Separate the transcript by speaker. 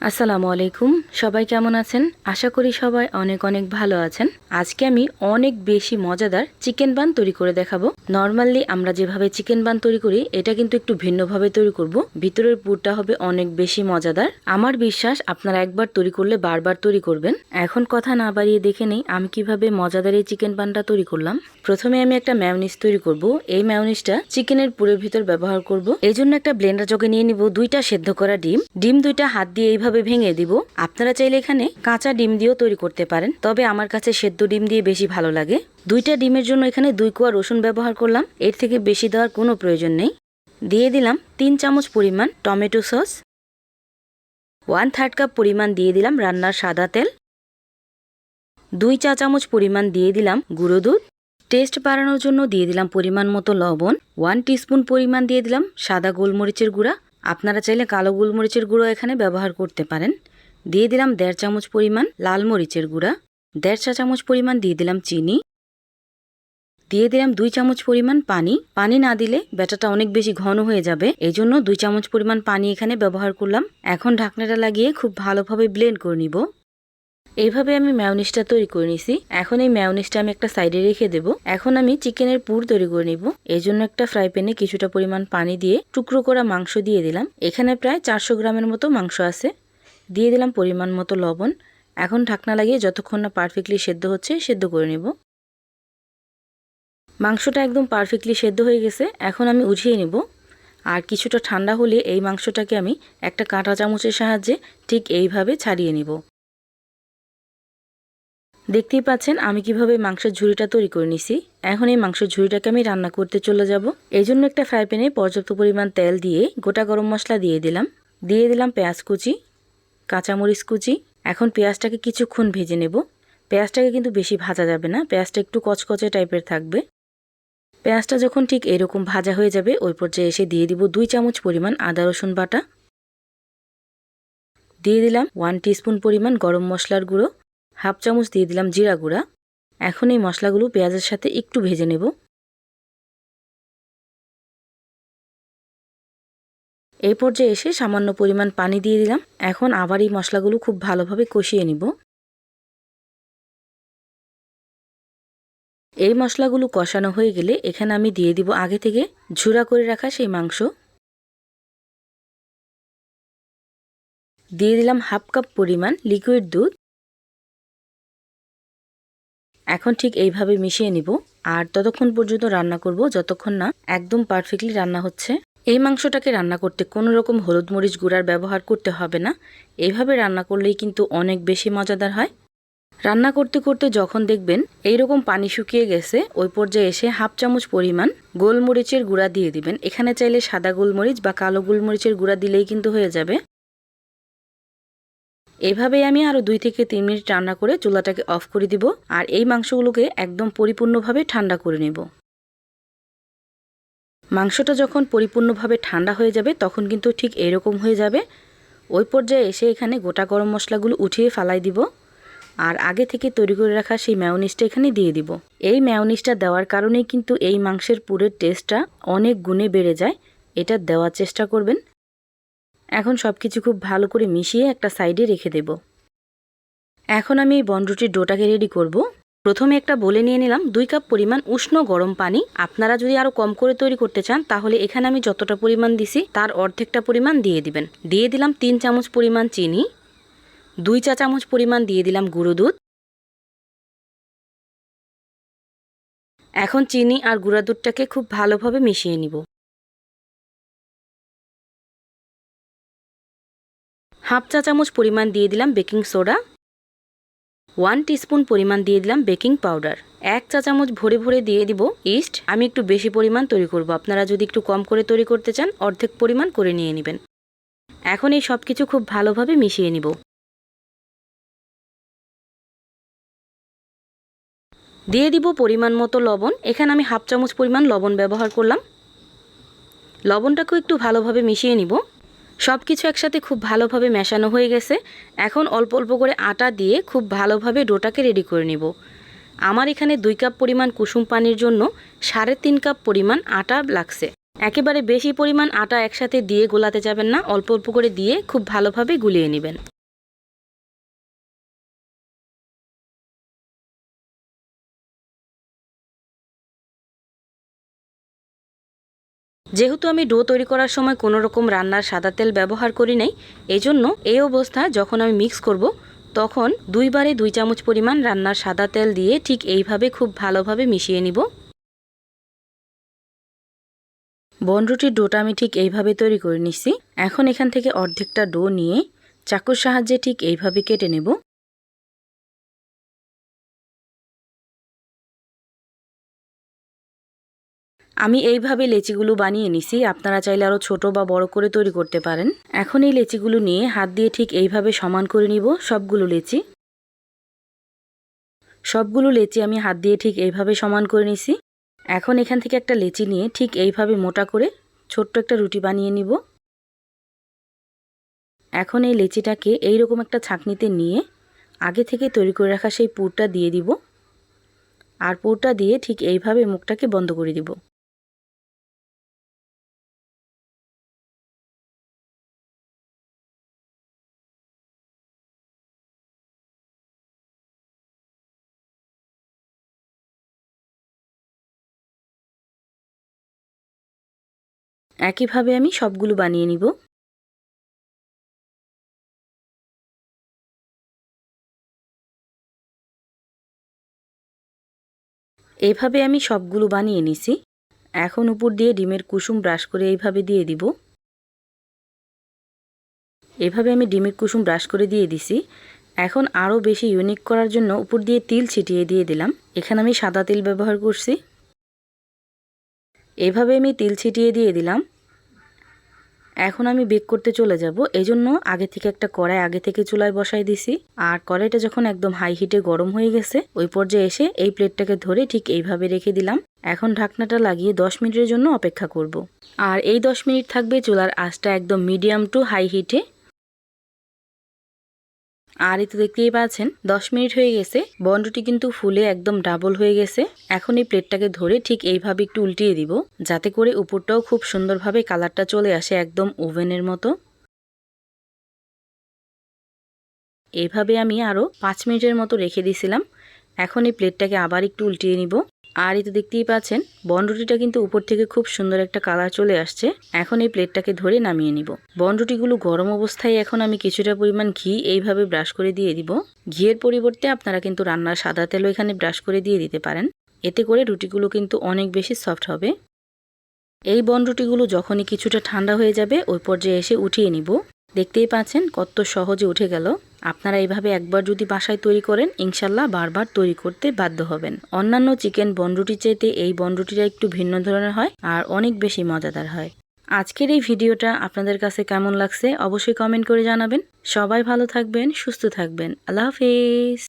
Speaker 1: আসসালামু আলাইকুম। সবাই কেমন আছেন? আশা করি সবাই অনেক অনেক ভালো আছেন। আজকে আমি অনেক বেশি মজাদার চিকেন বান তৈরি করে দেখাবো। নর্মালি আমরা যেভাবে চিকেন বান তৈরি করি, এটা কিন্তু একটু ভিন্নভাবে তৈরি করব। ভিতরের পুরটা হবে অনেক বেশি মজাদার। আমার বিশ্বাস, আপনারা একবার তৈরি করলে বারবার তৈরি করবেন। এখন কথা না বাড়িয়ে দেখে নেই, আমি কীভাবে মজাদার এই চিকেন বানটা তৈরি করলাম। প্রথমে আমি একটা ম্যাওনিজ তৈরি করব। এই ম্যাওনিজটা চিকেনের পুরের ভিতর ব্যবহার করব। এই জন্য একটা ব্লেন্ডার জগে নিয়ে নিব দুইটা সেদ্ধ করা ডিম। ডিম দুইটা হাত দিয়ে এইভাবে ভেঙে দিব। আপনারা চাইলে এখানে কাঁচা ডিম দিয়েও তৈরি করতে পারেন। তবে আমার কাছে সেদ্ধ ডিম দিয়ে বেশি ভালো লাগে। দুইটা ডিমের জন্য এখানে দুই কোয়া রসুন ব্যবহার করলাম। এর থেকে বেশি দেওয়ার কোনো প্রয়োজন নেই। দিয়ে দিলাম তিন চামচ পরিমাণ tomato sauce. One third cup পরিমাণ দিয়ে দিলাম রান্নার সাদা তেল। দুই চা চামচ পরিমাণ দিয়ে দিলাম গুঁড়ো দুধ। টেস্ট বাড়ানোর জন্য দিয়ে দিলাম পরিমাণ মতো লবণ। ওয়ান টিস্পুন পরিমাণ দিয়ে দিলাম সাদা গোলমরিচের গুঁড়া। আপনারা চাইলে কালো গোলমরিচের গুঁড়ো এখানে ব্যবহার করতে পারেন। দিয়ে দিলাম দেড় চামচ পরিমাণ লাল মরিচের গুঁড়া। দেড় চা চামচ পরিমাণ দিয়ে দিলাম চিনি। দিয়ে দিলাম দুই চামচ পরিমাণ পানি। পানি না দিলে ব্যাটাটা অনেক বেশি ঘন হয়ে যাবে। এই জন্য দুই চামচ পরিমাণ পানি এখানে ব্যবহার করলাম। এখন ঢাকনাটা লাগিয়ে খুব ভালোভাবে ব্লেন্ড করে নিব। এইভাবে আমি ম্যাওনিসটা তৈরি করে নিছি। এখন এই ম্যাওনিসটা আমি একটা সাইডে রেখে দেব। এখন আমি চিকেনের পুর তৈরি করে নিব। এই জন্য একটা ফ্রাই প্যানে কিছুটা পরিমাণ পানি দিয়ে টুকরো করা মাংস দিয়ে দিলাম। এখানে প্রায় চারশো গ্রামের মতো মাংস আছে। দিয়ে দিলাম পরিমাণ মতো লবণ। এখন ঢাকনা লাগিয়ে যতক্ষণ না পারফেক্টলি সেদ্ধ হচ্ছে সেদ্ধ করে নেব। মাংসটা একদম পারফেক্টলি সেদ্ধ হয়ে গেছে। এখন আমি উঠিয়ে নেব। আর কিছুটা ঠান্ডা হলে এই মাংসটাকে আমি একটা কাঁটা চামচের সাহায্যে ঠিক এইভাবে ছাড়িয়ে নিব। দেখতেই পাচ্ছেন আমি কীভাবে মাংসের ঝুড়িটা তৈরি করে নিছি। এখন এই মাংসের ঝুড়িটাকে আমি রান্না করতে চলে যাব। এই জন্য একটা ফ্রাই প্যানে পর্যাপ্ত পরিমাণ তেল দিয়ে গোটা গরম মশলা দিয়ে দিলাম। দিয়ে দিলাম পেঁয়াজ কুচি, কাঁচামরিচ কুচি। এখন পেঁয়াজটাকে কিছুক্ষণ ভেজে নেব। পেঁয়াজটাকে কিন্তু বেশি ভাজা যাবে না। পেঁয়াজটা একটু কচকচে টাইপের থাকবে। পেঁয়াজটা যখন ঠিক এরকম ভাজা হয়ে যাবে, ওই পর্যায়ে এসে দিয়ে দিব দুই চামচ পরিমাণ আদা, রসুন বাটা। দিয়ে দিলাম ওয়ান টিস্পুন পরিমাণ গরম মশলার গুঁড়ো হাফ চামচ দিয়ে দিলাম জিরা গুঁড়া। এখন এই মশলাগুলো পেঁয়াজের সাথে একটু ভেজে নেব। এই পর্যায়ে এসে সামান্য পরিমাণ পানি দিয়ে দিলাম। এখন আবার এই মশলাগুলো খুব ভালোভাবে কষিয়ে নিব। এই মশলাগুলো কষানো হয়ে গেলে এখানে আমি দিয়ে দিব আগে থেকে ঝুরা করে রাখা সেই মাংস। দিয়ে দিলাম হাফ কাপ পরিমাণ লিকুইড দুধ। এখন ঠিক এইভাবে মিশিয়ে নিব আর ততক্ষণ পর্যন্ত রান্না করব যতক্ষণ না একদম পারফেক্টলি রান্না হচ্ছে। এই মাংসটাকে রান্না করতে কোনো রকম হলুদ মরিচ গুঁড়ার ব্যবহার করতে হবে না। এইভাবে রান্না করলেই কিন্তু অনেক বেশি মজাদার হয়। রান্না করতে করতে যখন দেখবেন এই রকম পানি শুকিয়ে গেছে, ওই পর্যায়ে এসে হাফ চামচ পরিমাণ গোলমরিচের গুঁড়া দিয়ে দিবেন। এখানে চাইলে সাদা গোলমরিচ বা কালো গোলমরিচের গুঁড়া দিলেই কিন্তু হয়ে যাবে। এভাবেই আমি আরও দুই থেকে তিন মিনিট রান্না করে চুলাটাকে অফ করে দিব আর এই মাংসগুলোকে একদম পরিপূর্ণভাবে ঠান্ডা করে নেব। মাংসটা যখন পরিপূর্ণভাবে ঠান্ডা হয়ে যাবে তখন কিন্তু ঠিক এরকম হয়ে যাবে। ওই পর্যায়ে এসে এখানে গোটা গরম মশলাগুলো উঠিয়ে ফালাই দিব। আর আগে থেকে তৈরি করে রাখা সেই ম্যাওনিসটা এখানে দিয়ে দিব। এই ম্যাওনিসটা দেওয়ার কারণেই কিন্তু এই মাংসের পুরের টেস্টটা অনেক গুণে বেড়ে যায়। এটা দেওয়ার চেষ্টা করবেন। এখন সব কিছু খুব ভালো করে মিশিয়ে একটা সাইডে রেখে দেব। এখন আমি এই বনরুটির ডোটাকে রেডি করব। প্রথমে একটা বলে নিয়ে নিলাম দুই কাপ পরিমাণ উষ্ণ গরম পানি। আপনারা যদি আরও কম করে তৈরি করতে চান, তাহলে এখানে আমি যতটা পরিমাণ দিছি, তার অর্ধেকটা পরিমাণ দিয়ে দিবেন। দিয়ে দিলাম তিন চামচ পরিমাণ চিনি। দুই চা চামচ পরিমাণ দিয়ে দিলাম গুঁড়ো দুধ। এখন চিনি আর গুঁড়া দুধটাকে খুব ভালোভাবে মিশিয়ে নিব। হাফ চা চামচ পরিমাণ দিয়ে দিলাম বেকিং সোডা। ওয়ান টিস্পুন পরিমাণ দিয়ে দিলাম বেকিং পাউডার। এক চা চামচ ভরে ভরে দিয়ে দিব ইস্ট। আমি একটু বেশি পরিমাণ তৈরি করব। আপনারা যদি একটু কম করে তৈরি করতে চান, অর্ধেক পরিমাণ করে নিয়ে নেবেন। এখন এই সব কিছু খুব ভালোভাবে মিশিয়ে নিব। দিয়ে দিব পরিমাণ মতো লবণ। এখানে আমি হাফ চামচ পরিমাণ লবণ ব্যবহার করলাম। লবণটাকেও একটু ভালোভাবে মিশিয়ে নিব। সব কিছু একসাথে খুব ভালোভাবে মেশানো হয়ে গেছে। এখন অল্প অল্প করে আটা দিয়ে খুব ভালোভাবে ডোটাকে রেডি করে নিব। আমার এখানে দুই কাপ পরিমাণ কুসুম পানির জন্য সাড়ে তিন কাপ পরিমাণ আটা লাগছে। একেবারে বেশি পরিমাণ আটা একসাথে দিয়ে গোলাতে যাবেন না। অল্প অল্প করে দিয়ে খুব ভালোভাবে গুলিয়ে নেবেন। যেহেতু আমি ডো তৈরি করার সময় কোনো রকম রান্নার সাদা তেল ব্যবহার করি নাই, এজন্য এই অবস্থা যখন আমি মিক্স করব, তখন দুইবারে দুই চামচ পরিমাণ রান্নার সাদা তেল দিয়ে ঠিক এইভাবে খুব ভালোভাবে মিশিয়ে নিব। বনরুটির ডোটা আমি ঠিক এইভাবে তৈরি করে নিচ্ছি এখন এখান থেকে অর্ধেকটা ডো নিয়ে চাকুর সাহায্যে ঠিক এইভাবে কেটে নেব। আমি এইভাবে লেচিগুলো বানিয়ে নিছি। আপনারা চাইলে আরও ছোট বা বড় করে তৈরি করতে পারেন। এখন এই লেচিগুলো নিয়ে হাত দিয়ে ঠিক এইভাবে সমান করে নিব সবগুলো লেচি। সবগুলো লেচি আমি হাত দিয়ে ঠিক এইভাবে সমান করে নিছি। এখন এখান থেকে একটা লেচি নিয়ে ঠিক এইভাবে মোটা করে ছোট্ট একটা রুটি বানিয়ে নিব। এখন এই লেচিটাকে এই রকম একটা ছাঁকনিতে নিয়ে আগে থেকে তৈরি করে রাখা সেই পুরটা দিয়ে দিব। আর পুরটা দিয়ে ঠিক এইভাবে মুখটাকে বন্ধ করে দিব। একইভাবে আমি সবগুলো বানিয়ে নিব। এভাবে আমি সবগুলো বানিয়ে নিছি। এখন উপর দিয়ে ডিমের কুসুম ব্রাশ করে এইভাবে দিয়ে দিব। এভাবে আমি ডিমের কুসুম ব্রাশ করে দিয়ে দিছি। এখন আরও বেশি ইউনিক করার জন্য উপর দিয়ে তিল ছিটিয়ে দিয়ে দিলাম। এখানে আমি সাদা তিল ব্যবহার করছি। এভাবে আমি তিল ছিটিয়ে দিয়ে দিলাম। এখন আমি বেক করতে চলে যাব। এজন্য আগে থেকে একটা কড়াই আগে থেকে চুলায় বসাই দিছি। আর কড়াইটা যখন একদম হাই হিটে গরম হয়ে গেছে, ওই পর্যায়ে এসে এই প্লেটটাকে ধরে ঠিক এইভাবে রেখে দিলাম। এখন ঢাকনাটা লাগিয়ে দশ মিনিটের জন্য অপেক্ষা করব। আর এই দশ মিনিট থাকবে চুলার আঁচটা একদম মিডিয়াম টু হাই হিটে আর এই তো দেখতেই পাচ্ছেন, দশ মিনিট হয়ে গেছে বন্ডটি কিন্তু ফুলে একদম ডাবল হয়ে গেছে। এখন এই প্লেটটাকে ধরে ঠিক এইভাবে একটু উল্টিয়ে দিব, যাতে করে উপরটাও খুব সুন্দরভাবে কালারটা চলে আসে একদম ওভেনের মতো। এইভাবে আমি আরও পাঁচ মিনিটের মতো রেখে দিয়েছিলাম, এখন এই প্লেটটাকে আবার একটু উল্টিয়ে নিব। আর এই তো দেখতেই পাচ্ছেন বনরুটিটা কিন্তু উপর থেকে খুব সুন্দর একটা কালার চলে আসছে। এখন এই প্লেটটাকে ধরে নামিয়ে নিব। বনরুটিগুলো গরম অবস্থায় এখন আমি কিছুটা পরিমাণ ঘি এইভাবে ব্রাশ করে দিয়ে দিব। ঘিয়ের পরিবর্তে আপনারা কিন্তু রান্নার সাদা তেলও এখানে ব্রাশ করে দিয়ে দিতে পারেন। এতে করে রুটিগুলো কিন্তু অনেক বেশি সফট হবে। এই বনরুটিগুলো যখনই কিছুটা ঠান্ডা হয়ে যাবে, ওই পর্যায়ে এসে উঠিয়ে নিব। দেখতেই পাচ্ছেন কত সহজে উঠে গেল। আপনারা এইভাবে একবার যদি বাসায় তৈরি করেন, ইনশাল্লাহ বারবার তৈরি করতে বাধ্য হবেন। অন্যান্য চিকেন বনরুটি চাইতে এই বনরুটিটা একটু ভিন্ন ধরনের হয় আর অনেক বেশি মজাদার হয়। আজকের এই ভিডিওটা আপনাদের কাছে কেমন লাগছে অবশ্যই কমেন্ট করে জানাবেন। সবাই ভালো থাকবেন, সুস্থ থাকবেন। আল্লাহ হাফিজ।